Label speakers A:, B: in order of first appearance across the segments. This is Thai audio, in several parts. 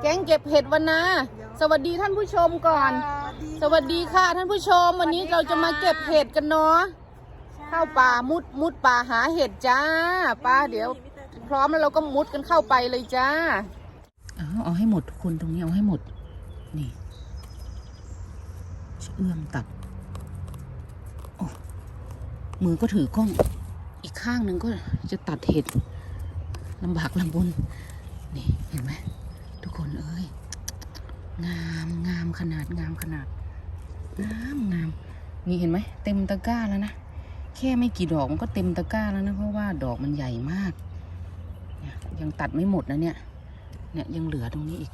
A: แก๊งเก็บเห็ดวันนา สวัสดีท่านผู้ชมก่อน สวัสดีค่ะท่านผู้ชม วันนี้เราจะมาเก็บเห็ดกันเนาะเข้าป่ามุดมุดป่าหาเห็ดจ้าป้าเดี๋ยว พร้อมแล้วเราก็มุดกันเข้าไปเลยจ้าเอาเอาให้หมดทุกคนตรงนี้เอาให้หมด นี่จะเอื้อมตัดโอ้มือก็ถือกล้อง อีกข้างหนึ่งก็จะตัดเห็ดลำบากลำบนนี่เห็นไหม ทุกคนเอ้ย งามงามขนาดงามขนาด งามงาม นี่เห็นไหมเต็มตะกร้าแล้วนะ แค่ไม่กี่ดอกมันก็เต็มตะกร้าแล้วนะ เพราะว่าดอกมันใหญ่มากเนี่ยยังตัดไม่หมดนะเนี่ย เนี่ยยังเหลือตรงนี้อีก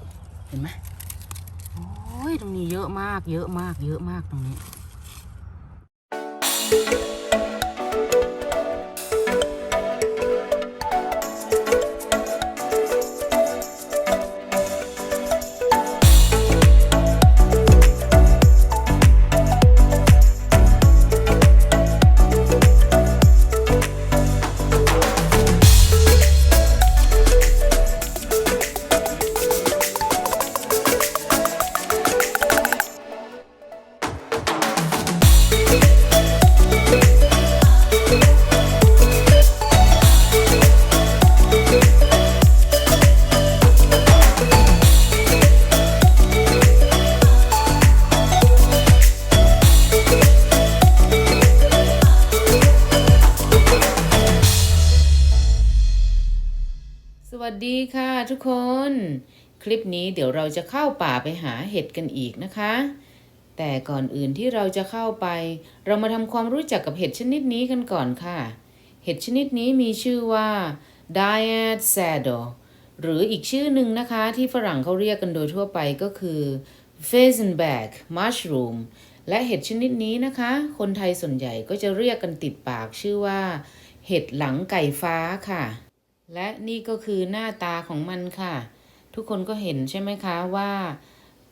A: เห็นไหมโอ้ยตรงนี้เยอะมาก เยอะมาก เยอะมากตรงนี้ สวัสดีค่ะทุกคน คลิปนี้เดี๋ยวเราจะเข้าป่าไปหาเห็ดกันอีกนะคะ แต่ก่อนอื่นที่เราจะเข้าไป เรามาทำความรู้จักกับเห็ดชนิดนี้กันก่อนค่ะ เห็ดชนิดนี้มีชื่อว่า Diet Saddle หรืออีกชื่อหนึ่งนะคะที่ฝรั่งเขาเรียกกันโดยทั่วไปก็คือ f a z e n b a c k Mushroom และเห็ดชนิดนี้นะคะ คนไทยส่วนใหญ่ก็จะเรียกกันติดปากชื่อว่า เห็ดหลังไก่ฟ้าค่ะ และนี่ก็คือหน้าตาของมันค่ะ ทุกคนก็เห็นใช่ไหมคะว่า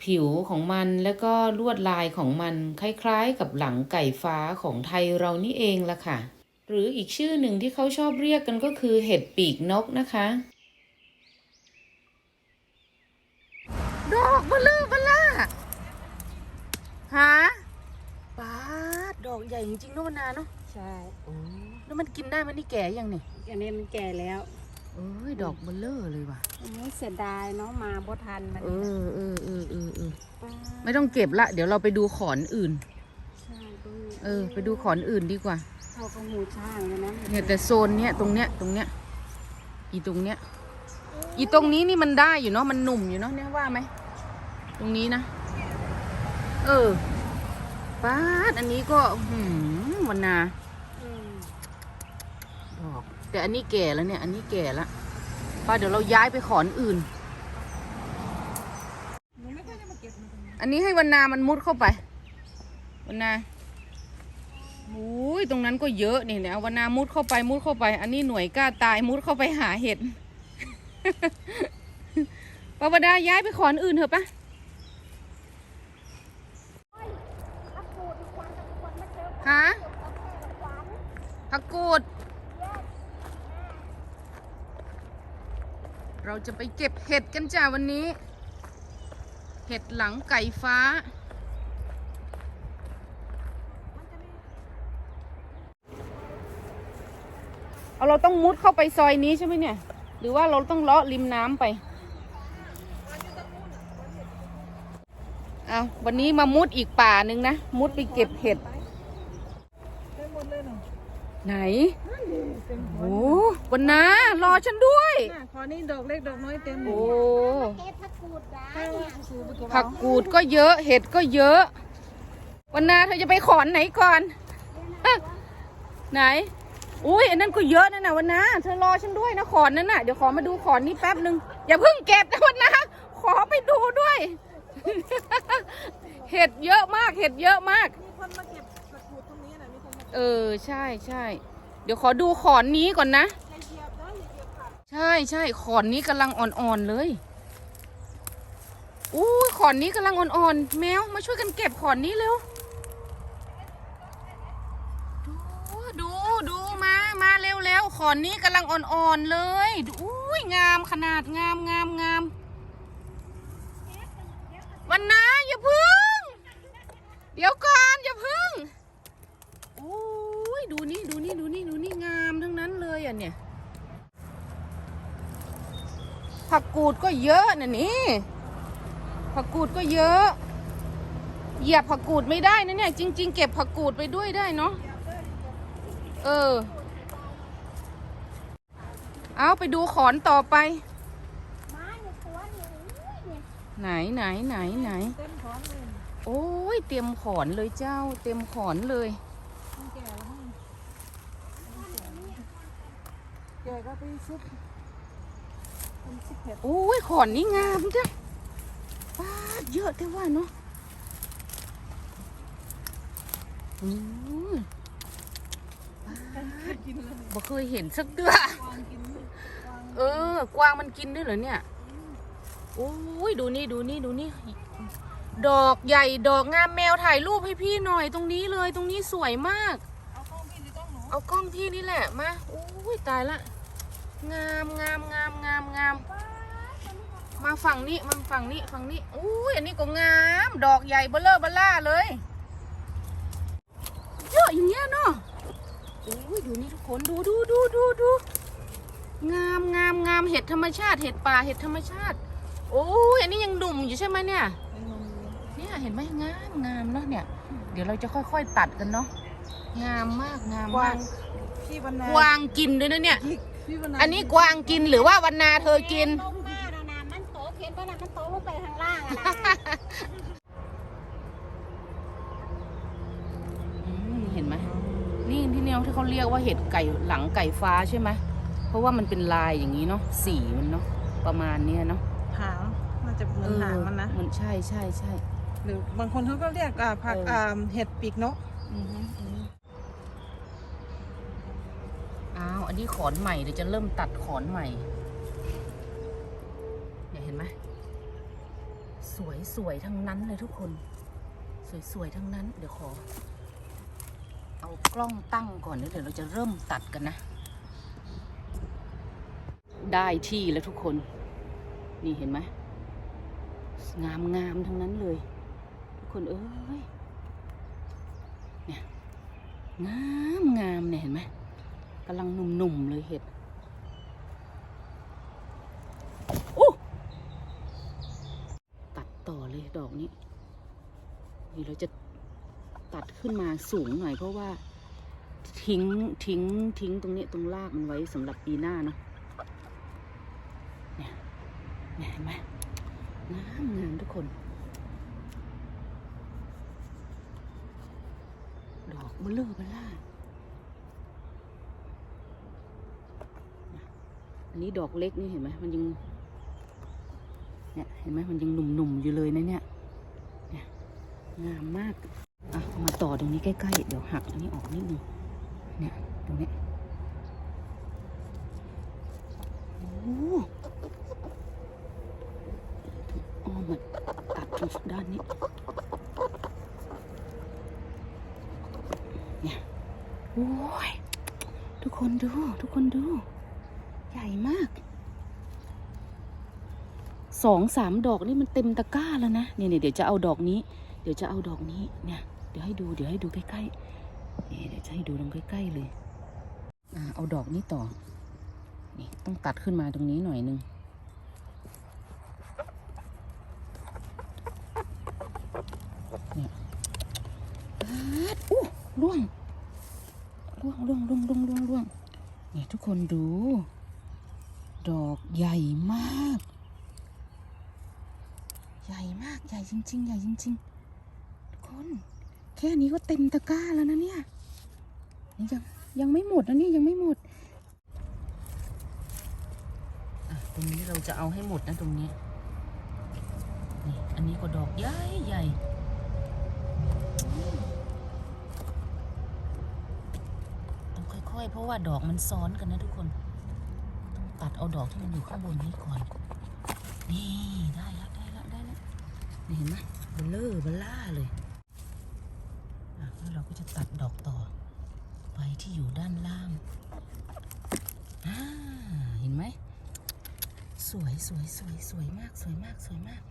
A: ผิวของมันแล้วก็ลวดลายของมันคล้ายๆ กับหลังไก่ฟ้าของไทยเรานี่เองละค่ะ หรืออีกชื่อหนึ่งที่เขาชอบเรียกกันก็คือเห็ดปีกนกนะคะดอกเบลอเบลอฮะป้าดดอกใหญ่จริงๆเนอะวนาเนาะ
B: ใช่
A: โอ้แล้วมันกินได้มันนี่แก่ยังเนี่ย
B: อันนี้มันแก่แล้ว
A: เอ้ยดอกเบลเลอร์เลยว่ะ
B: โอ้ยเสียดายเนาะมาบ่ทันมัน
A: เออเออเออเออเออ
B: ป้า
A: ไม่ต้องเก็บละ เดี๋ยวเราไปดูขอนอื่น
B: ใช่ดู
A: เออ ไปดูขอนอื่นดีกว่า
B: เข้ากับหูช่างเลยนะ
A: เนี่ยแต่โซนเนี้ยตรงเนี้ยตรงเนี้ยอีตรงเนี้ยอีตรงนี้นี่มันได้อยู่เนาะมันหนุ่มอยู่เนาะเนี่ยว่าไหมตรงนี้นะ เออป้าดอันนี้ก็หืมวันนา
B: อืม
A: ดอก แต่อันนี้แก่แล้วเนี่ย อันนี้แก่แล้วป้าเดี๋ยวเราย้ายไปขอนอื่น อันนี้ให้วันนามันมุดเข้าไป วันนาอุ้ยตรงนั้นก็เยอะนี่เนี่ยวันนามุดเข้าไปมุดเข้าไป อันนี้หน่วยกล้าตายมุดเข้าไปหาเห็ดปาวดาย้ายไปขอนอื่นเถอะปะฮะผักกูด เราจะไปเก็บเห็ดกันจ้าวันนี้ เห็ดหลังไก่ฟ้า เอาเราต้องมุดเข้าไปซอยนี้ใช่ไหมเนี่ย หรือว่าเราต้องเลาะริมน้ำไปเอาวันนี้มามุดอีกป่าหนึ่งนะ มุดไปเก็บเห็ด ไหน โอ้วันนารอฉันด้วย
B: น่ะขอนี่ดอกเล็กดอกน้อยเต็ม
A: โอ้
B: เก็บผักกูดได้สูบ
A: ผักกูดก็เยอะ เห็ดก็เยอะ วันนาเธอจะไปขอนไหนก่อนไหน อุ้ยอันนั้นก็เยอะนะน่ะวันนาเธอรอฉันด้วยนะขอนนั้นน่ะ เดี๋ยวขอมาดูขอนนี้แป๊บหนึ่งอย่าเพิ่งเก็บนะวันนาขอไปดูด้วย เห็ดเยอะมาก เห็ดเยอะมาก
B: มีคนมาเก็บผักกูดตรงนี้นะมีคนมา
A: เออ ใช่ใช่ เดี๋ยวขอดูขอนนี้ก่อนนะ
B: ใช่
A: ใช่ขอนนี้กำลังอ่อนๆเลยอู้ขอนนี้กำลังอ่อนๆแมวมาช่วยกันเก็บขอนนี้เร็วดูดูดูมามาเร็วเร็วขอนนี้กำลังอ่อนๆเลยดูอุ้ยงามขนาดงามงามงามวันน้าอย่าพึ่ง เดี๋ยวก่อนอย่าพึ่งอู้ยดูนี่ดูนี่ดูนี่ นั้นเนี่ย ผักกูดก็เยอะนะนี่ผักกูดก็เยอะ เหยียบผักกูดไม่ได้นะเนี่ย จริง ๆ เก็บผักกูดไปด้วยได้เนาะเออ เอาไปดูขอนต่อไป ไหนไหนไหนไหนโอ้ยเตรียมขอนเลยเจ้า เตรียมขอนเลย
B: มันแก่แล้วมั้งแก่ก็ไปซุปมันซุปเผ็ด
A: โอ้ยขอนนี่งามจ้ะป้าดเยอะแต่ว่าเนาะอืม
B: กินเลย
A: บ่เคยเห็นสักเดือ
B: วางกินวาง
A: เออ กวางมันกินด้วยเหรอเนี่ย โอ้ย ดูนี่ ดูนี่ ดูนี่ ดอกใหญ่ ดอกงามแมวถ่ายรูปให้พี่หน่อยตรงนี้เลย ตรงนี้สวยมาก
B: เอากล้องพี่หรือกล้องหนู
A: เอากล้องพี่นี่แหละ มา โอ้ย ตายละ งามงามงามงามงามมาฝั่งนี้มาฝั่งนี้ฝั่งนี้อุ้ยอันนี้ก็งาม ดอกใหญ่เบลเลอร์เบล่าเลยเยอะอย่างเงี้ยเนาะอุ้ยดูนี่ทุกคนดูดูดูดูดูงามงามงามเห็ดธรรมชาติ เห็ดป่าเห็ดธรรมชาติ โอ้ยอันนี้ยังหนุ่มอยู่ใช่ไหมเนี่ย
B: ไอ้นมเลย
A: เนี่ยเห็นไหมงามงามเนาะเนี่ย เดี๋ยวเราจะค่อยๆตัดกันเนาะงามมากงาม
B: กวามา
A: งก
B: พี่วรรณาก
A: วางกินด้วยนะเนี่ย
B: พี่พี่วรรณา
A: อันนี้กวางกินหรือว่าวันนาเธอกิน
C: ลงมาแล้วนะมันโตเห็นป่ะนะมันโตลงไปข้างล่างอะนะ
A: อืมเห็นไหมนี่ที่เนี่ยที่เขาเรียกว่าเห็ดไก่หลังไก่ฟ้าใช่ไหมเพราะว่ามันเป็นลายอย่างนี้เนาะสีมันเนาะประมาณเนี้ยเนาะ
B: หางน่าจะเหมือนหางมันนะ
A: มันใช่ใช่ใช่
B: หรือบางคนเขาก็เรียกอ่าผัก
A: เอออ่
B: อ่าเห็ดปีกนก
A: อือฮึอือฮึ อันนี้ขอนใหม่เดี๋ยวจะเริ่มตัดขอนใหม่ เนี่ยเห็นไหมสวยสวยทั้งนั้นเลยทุกคน สวยสวยทั้งนั้น เดี๋ยวขอ เอากล้องตั้งก่อนเดี๋ยวเราจะเริ่มตัดกันนะ ได้ที่แล้วทุกคน นี่เห็นไหมงามงามทั้งนั้นเลย ทุกคนเอ้ยเนี่ยงามงามเนี่ยเห็นไหม กำลังหนุ่มๆเลยเห็ดโอ้ตัดต่อเลยดอกนี้ นี่เราจะตัดขึ้นมาสูงหน่อย เพราะว่าทิ้งทิ้งทิ้งตรงนี้ตรงรากมันไว้สำหรับปีหน้าเนาะเนี่ยเนี่ยเห็นไหมงามงามทุกคน ดอกเบลอเบล่า อันนี้ดอกเล็กนี่เห็นไหมมันยังเนี่ยเห็นไหมมันยังหนุ่มๆอยู่เลยนะเนี่ยเนี่ยงามมากอะมาต่อตรงนี้ใกล้ๆเดี๋ยวหักอันนี้ออกนิดนึงเนี่ยตรงนี้โอ้โอ้อมมาตัดตรงด้านนี้เนี่ยโอ้ยทุกคนดู ทุกคนดู ใหญ่มากสองสามดอกนี่มันเต็มตะกร้าแล้วนะเนี่ยเดี๋ยวจะเอาดอกนี้ เดี๋ยวจะเอาดอกนี้เนี่ยเดี๋ยวให้ดูเดี๋ยวให้ดูใกล้ๆนี่เดี๋ยวจะให้ดูตรงใกล้ๆเลยอ่าเอาดอกนี้ต่อนี่ต้องตัดขึ้นมาตรงนี้หน่อยนึงเนี่ยอู้ร่วงร่วงร่วงร่วงร่วงร่วงร่วงเนี่ยทุกคนดู ดอกใหญ่มาก ใหญ่มากใหญ่จริง ๆ ใหญ่จริงๆทุกคนแค่นี้ก็เต็มตะกร้าแล้วนะเนี่ยยังยังไม่หมดนะเนี่ยยังไม่หมดตรงนี้เราจะเอาให้หมดนะตรงนี้นี่อันนี้ก็ดอกใหญ่ใหญ่ต้องค่อยๆ เพราะว่าดอกมันซ้อนกันนะทุกคน ตัดเอาดอกที่มันอยู่ข้างบนนี้ก่อน นี่ได้แล้วได้แล้วได้แล้วเห็นไหมเบลเลอร์เบลล่าเลยอะแล้วเราก็จะตัดดอกต่อ ไปที่อยู่ด้านล่างอ่าเห็นไหม สวยสวยสวยสวยมากสวยมากสวยมาก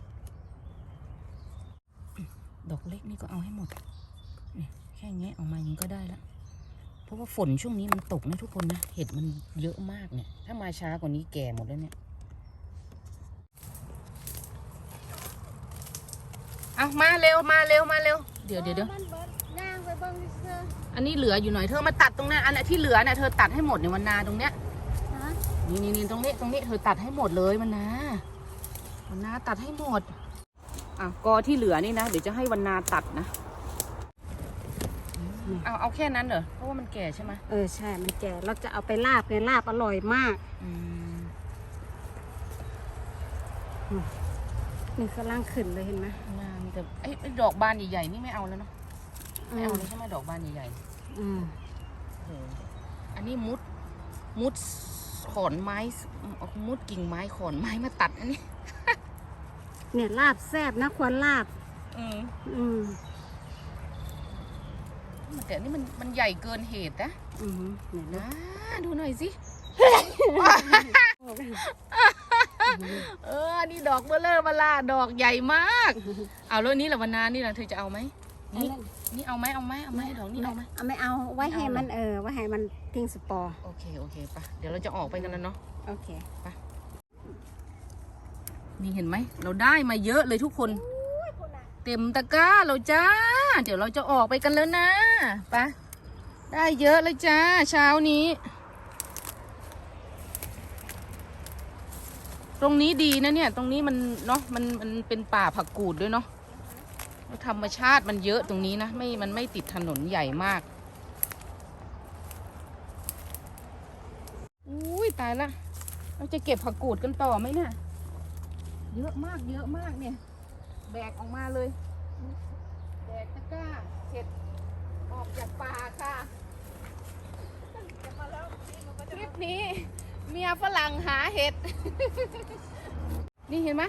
A: ดอกเล็กนี่ก็เอาให้หมด แค่แงะออกมาอย่างนี้ก็ได้แล้ว ราะว่าฝนช่วงนี้มันตกนะทุกคนนะ เห็ดมันเยอะมากเนี่ย ถ้ามาช้ากว่านี้แก่หมดแล้วเนี่ย เอามาเร็วมาเร็วมาเร็ว เดี๋ยวเดี๋ยวเดี๋ยว
C: มันเบิดย่างไปเบิ่งเสื้อ
A: อันนี้เหลืออยู่หน่อยเธอมาตัดตรงนั้นอันที่เหลือน่ะเธอตัดให้หมดในยวันนาตรงเนี้ย
C: ฮะ
A: นี่นี่นี่ตรงนี้ตรงนี้เธอตัดให้หมดเลยวันนาวันนาตัดให้หมดอะกอที่เหลือนี่นะเดี๋ยวจะให้วันนาตัดนะ เอาเอาแค่นั้นเหรอเพราะว่ามันแก่ใช่ไหม
C: เออใช่ มันแก่เราจะเอาไปลาบไงลาบอร่อยมาก
A: อืม
C: นี่กำลังขึ้นเลยเห็นไหม
A: งามแต่ไอ้ไอ้ดอกบานใหญ่ๆนี่ไม่เอาแล้วเนาะไม่เอาเลยใช่ไหมดอกบานใหญ่
C: อืม
A: ๆโอ้โหอันนี้มุดมุดขอนไม้เอามุดกิ่งไม้ขอนไม้มาตัดอันนี้
C: เนี่ยลาบแซ่บนะควรลาบ
A: อืม
C: อืม
A: แต่อันนี่มันมันใหญ่เกินเหตุนะ
C: อืมเนี่ยนะ
A: นะดูหน่อยสิ เอออันนี่ดอกเบลเลอร์มาลาดอกใหญ่มาก เอาแล้วนี้ละวันนานี่ละเธอจะเอาไหมนี่นี่เอาไหมเอาไหมเอาไหมดอกนี่เอาไหม
C: เอาไม่เอาไว้
A: ไม่เอา
C: ให้
A: เหรอ
C: มันเออไว้ให้มันทิ้งสปอร์
A: โอเคโอเคปะเดี๋ยวเราจะออกไปกันแล้วเนาะ
C: โอเค
A: นี่เห็นไหม เราได้มาเยอะเลยทุกคน เต็มตะกร้าเราจ้า เดี๋ยวเราจะออกไปกันแล้วนะไปะได้เยอะเลยจ้า เช้านี้ ตรงนี้ดีนะเนี่ย ตรงนี้มันเนาะมันมันเป็นป่าผักกูดด้วยเนาะธรรมชาติมันเยอะตรงนี้นะไม่มันไม่ติดถนนใหญ่มากอุ้ยตายละเราจะเก็บผักกูดกันต่อไหมเนี่ยเยอะมากเยอะมากเนี่ย แบกออกมาเลย แบกตะกร้าเห็ดออกจากป่าค่ะคลิปนี้เมียฝรั่งหาเห็ด นี่เห็นไหม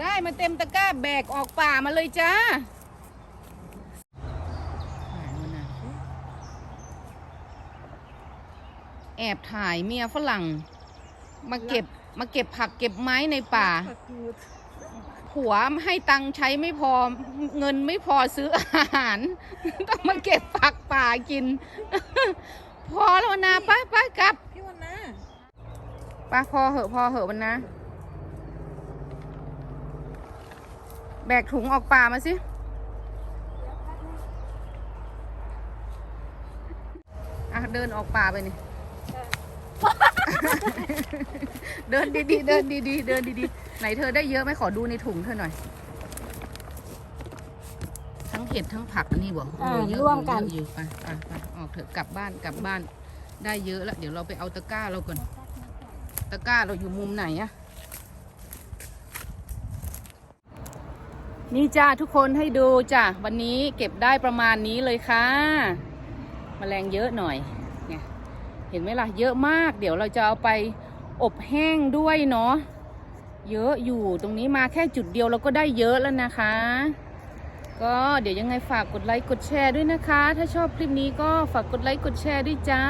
A: ได้มาเต็มตะกร้าแบกออกป่ามาเลยจ้าหายมานะแอบถ่ายเมียฝรั่ง มาเก็บมาเก็บผักเก็บไม้ในป่า ผัวให้ตังค์ใช้ไม่พอเงินไม่พอซื้ออาหาร ต้องมาเก็บผักป่ากิน พอแล้วนะไปไปกลับ
B: พี่วันนะ
A: ไปพอเหอะพอเหอะวันนะ แบกถุงออกป่ามาสิอะเดินออกป่าไปนี่ เดินดีๆ เดินดีๆ เดินดีๆ ไหนเธอได้เยอะไหมขอดูในถุงเธอหน่อย ทั้งเห็ดทั้งผักอันนี้บอก
C: อ่า
A: เยอะ
C: ร่วมกัน
A: เยอะอยู่ไปไปไปออกเถอะกลับบ้านกลับบ้าน ได้เยอะแล้วเดี๋ยวเราไปเอาตะกร้าเราก่อน ตะกร้าเราอยู่มุมไหนอะนี่จ้าทุกคนให้ดูจ้ะวันนี้เก็บได้ประมาณนี้เลยค่ะมแมลงเยอะหน่อยเนี่ย เห็นไหมล่ะเยอะมาก เดี๋ยวเราจะเอาไปอบแห้งด้วยเนาะเยอะอยู่ตรงนี้มาแค่จุดเดียวเราก็ได้เยอะแล้วนะคะ ก็เดี๋ยวยังไงฝากกดไลค์กดแชร์ด้วยนะคะ ถ้าชอบคลิปนี้ก็ฝากกดไลค์กดแชร์ด้วยจ้า